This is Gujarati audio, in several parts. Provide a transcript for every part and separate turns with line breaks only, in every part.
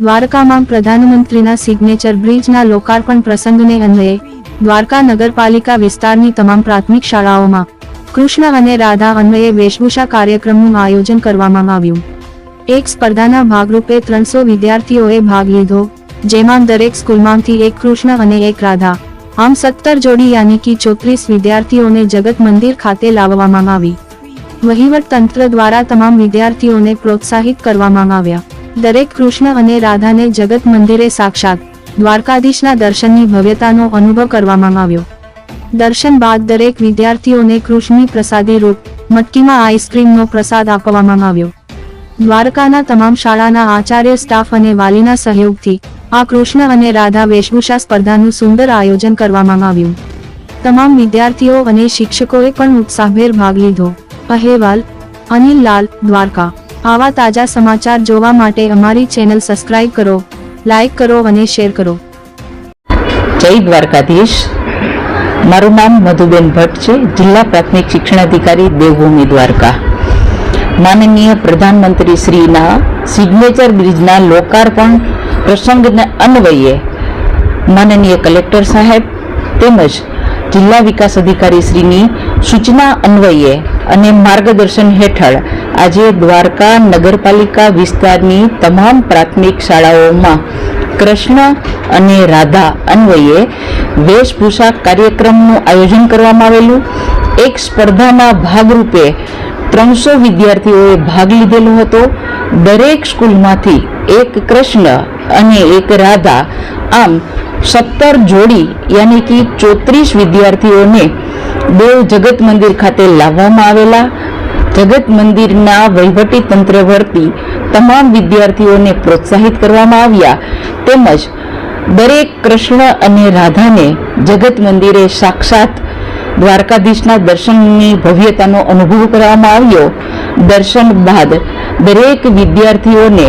દ્વારકામાં પ્રધાનમંત્રીના સિગ્નેચર બ્રિજના લોકાર્પણ પ્રસંગને અન્વયે દ્વારકા નગરપાલિકા વિસ્તારની તમામ પ્રાથમિક શાળાઓમાં કૃષ્ણ અને રાધા અન્વયે વેશભૂષા કાર્યક્રમનું આયોજન કરવામાં આવ્યું. એક સ્પર્ધાના ભાગરૂપે ત્રણસો વિદ્યાર્થીઓએ ભાગ લીધો, જેમાં દરેક સ્કૂલમાંથી એક કૃષ્ણ અને એક રાધા, આમ સત્તર જોડી યાની કે ચોત્રીસ વિદ્યાર્થીઓને જગત મંદિર ખાતે લાવવામાં આવી. વહીવટ તંત્ર દ્વારા તમામ વિદ્યાર્થીઓને પ્રોત્સાહિત કરવામાં આવ્યા. દરેક કૃષ્ણ અને રાધાને જગત મંદિરે સાક્ષાત દ્વારકાધીશના દર્શનની ભવ્યતાનો અનુભવ કરવામાં આવ્યો. દર્શન બાદ દરેક વિદ્યાર્થીઓને કૃષ્ણની પ્રસાદી રૂપ, મટકીમાં આઈસ્ક્રીમનો પ્રસાદ આપવામાં આવ્યો. દ્વારકાના તમામ શાળાના આચાર્ય સ્ટાફ અને વાલીના સહયોગથી આ કૃષ્ણ અને રાધા વેશભૂષા સ્પર્ધાનું સુંદર આયોજન કરવામાં આવ્યું. તમામ વિદ્યાર્થીઓ અને શિક્ષકોએ પણ ઉત્સાહભેર ભાગ લીધો. અહેવાલ, અનિલ લાલ, દ્વારકા. આવા તાજા સમાચાર જોવા માટે અમારી ચેનલ સબસ્ક્રાઇબ કરો, લાઇક કરો અને શેર કરો.
જય દ્વારકાધીશ. મારું નામ મધુબેન ભટ્ટ છે, જિલ્લા પ્રાથમિક શિક્ષણાધિકારી, દેવભૂમિ દ્વારકા. માનનીય પ્રધાનમંત્રી શ્રીના સિગ્નેચર બ્રિજના લોકાર્પણ પ્રસંગને અન્વયે માનનીય કલેક્ટર સાહેબ તેમજ જિલ્લા વિકાસ અધિકારી શ્રીની સૂચના અન્વયે અને માર્ગદર્શન હેઠળ આજે દ્વારકા નગરપાલિકા વિસ્તારની તમામ પ્રાથમિક શાળાઓમાં કૃષ્ણ અને રાધા અન્વયે વેશભૂષા કાર્યક્રમનું આયોજન કરવામાં આવેલું. એક સ્પર્ધાના ભાગરૂપે ત્રણસો વિદ્યાર્થીઓએ ભાગ લીધેલો હતો. દરેક સ્કૂલમાંથી એક કૃષ્ણ અને એક રાધા, આમ સત્તર જોડી યાની કે ચોત્રીસ વિદ્યાર્થીઓને દેવ જગત મંદિર ખાતે લાવવામાં આવેલા. જગત મંદિરના વહીવટી તંત્ર વર્તી તમામ વિદ્યાર્થીઓને પ્રોત્સાહિત કરવામાં આવ્યા. તેમજ દરેક કૃષ્ણ અને રાધાને જગત મંદિરે સાક્ષાત દ્વારકાધીશના દર્શનની ભવ્યતાનો અનુભવ કરવામાં આવ્યો. દર્શન બાદ દરેક વિદ્યાર્થીઓને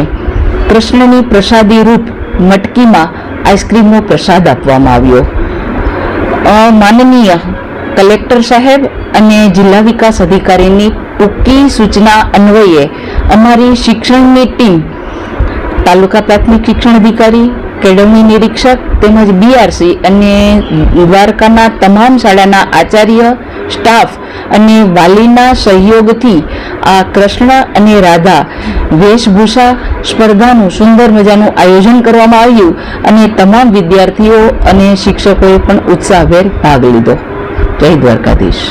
કૃષ્ણની પ્રસાદી રૂપ મટકીમાં આઈસ્ક્રીમનો પ્રસાદ આપવામાં આવ્યો. માનનીય કલેક્ટર સાહેબ અને જિલ્લા વિકાસ અધિકારીની ટૂંકી સૂચના અન્વયે અમારી શિક્ષણની ટીમ, તાલુકા પ્રાથમિક શિક્ષણ અધિકારી, કેળવણી નિરીક્ષક તેમજ બીઆરસી અને દ્વારકાના તમામ શાળાના આચાર્ય, સ્ટાફ અને વાલીના સહયોગથી આ કૃષ્ણ અને રાધા વેશભૂષા સ્પર્ધાનું સુંદર મજાનું આયોજન કરવામાં આવ્યું અને તમામ વિદ્યાર્થીઓ અને શિક્ષકોએ પણ ઉત્સાહભેર ભાગ લીધો. જય દ્વારકાધીશ.